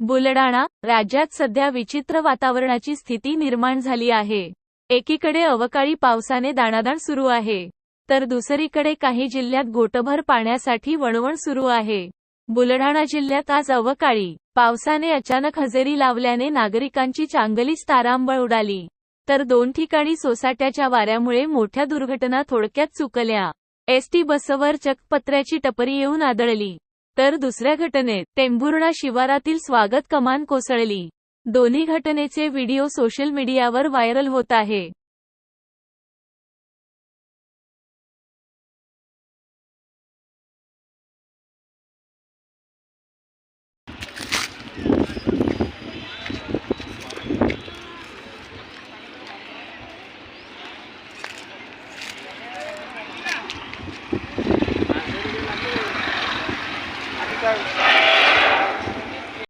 बुलडाणा राज्यात सध्या विचित्र वातावरणाची स्थिती निर्माण झाली आहे. एकीकडे अवकाळी पावसाने दाणादाण सुरू आहे तर दुसरीकडे काही जिल्ह्यात गोटभर पाण्यासाठी वणवण सुरू आहे. बुलढाणा जिल्ह्यात आज अवकाळी पावसाने अचानक हजेरी लावल्याने नागरिकांची चांगलीच तारांबळ उडाली तर दोन ठिकाणी सोसाट्याच्या वाऱ्यामुळे मोठ्या दुर्घटना थोडक्यात चुकल्या. एसटी बसवर चकपत्र्याची टपरी येऊन आदळली. तर दुसऱ्या घटनेत टेंभुर्णा शिवारातील स्वागत कमान कोसळली. दोन्ही घटनेचे व्हिडिओ सोशल मीडियावर व्हायरल होत आहे. Thursday.